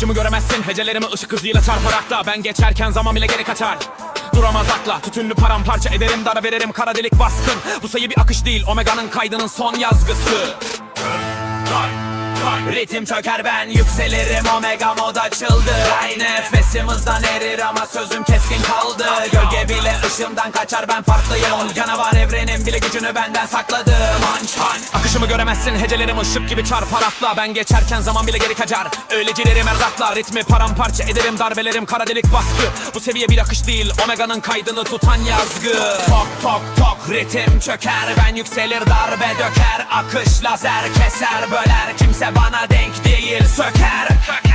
Akışımı göremezsin. Hecelerimi ışık hızıyla çarparak da Ben geçerken zaman bile geri kaçar. Duramaz akla. Tütünlü paramparça ederim Dara veririm kara delik baskın. Bu sayı bir akış değil. Omega'nın kaydının son yazgısı Ritim çöker ben yükselirim Omega mod açıldı. Ay nefesim hızdan erir ama sözüm keskin kaldı. Gölge bile ışığımdan kaçar ben farklıyım. Canavar evrenin bile gücünü benden sakladım. Ançan Akışımı göremezsin hecelerim ışık gibi çarpar atla. Ben geçerken zaman bile geri kaçar. Öylecilerim erzakla ritmi paramparça ederim. Darbelerim kara delik baskı. Bu seviye bir akış değil Omega'nın kaydını tutan yazgı. Tok tok tok ritim çöker. Ben yükselir darbe döker. Akış lazer keser böler. Kimse bana denk değil söker. Söker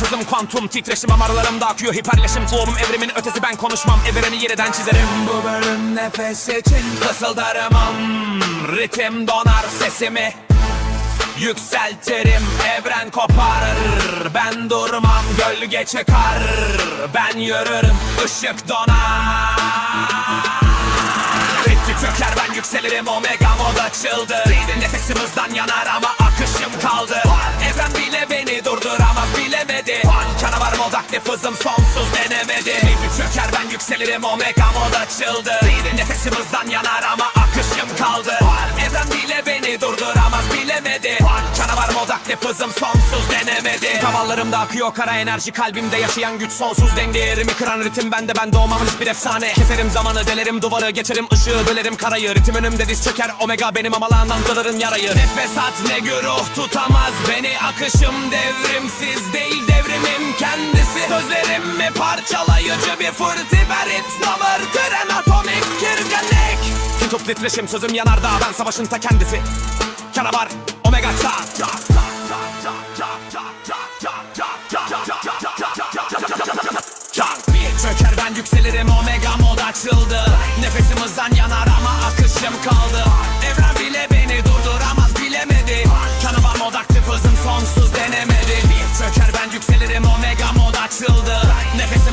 hızım kuantum titreşim amarlarımda akıyor. Hiperleşim Flow'um evrimin ötesi ben konuşmam. Evreni yeniden çizerim. Bu bölüm nefes için fısıldarım Ritim donar sesimi Yükseltirim. Evren koparır Ben durmam gölge çıkar Ben yürürüm ışık donar ben yükselirim omega mod açıldı. Nefesim hızdan yanar ama akışım kaldı. Evren bile beni durduramaz bilemedi. Canavar mod aktif hızım sonsuz denemedi. Ritim çöker ben yükselirim omega mod açıldı. Nefesim hızdan yanar ama akışım kaldı. Evren bile beni durduramaz bilemedi Aktif hızım sonsuz denemedi Damarlarımda akıyor kara enerji kalbimde yaşayan güç sonsuz dengelerimi kıran ritim. Bende ben doğmam bir efsane. Keserim zamanı delerim duvarı geçerim ışığı bölerim karayı. Ritim önümde diz çöker omega benim amalandan kılırım yarayı. Nefes at ne güruh tutamaz beni. Akışım devrimsiz değil devrimim kendisi. Sözlerim mi parçalayıcı bir fırtiberit Number tren atomik kirgenlik. Tutup titreşim sözüm yanardağ. Ben savaşın ta kendisi. Canavar Çöker ben yükselirim omega mod açıldı. Nefesim hızdan yanar ama akışım kaldı Evren bile beni durduramaz bilemedi Canavar mod aktif hızım sonsuz denemedi Çöker ben yükselirim omega mod açıldı Nefesim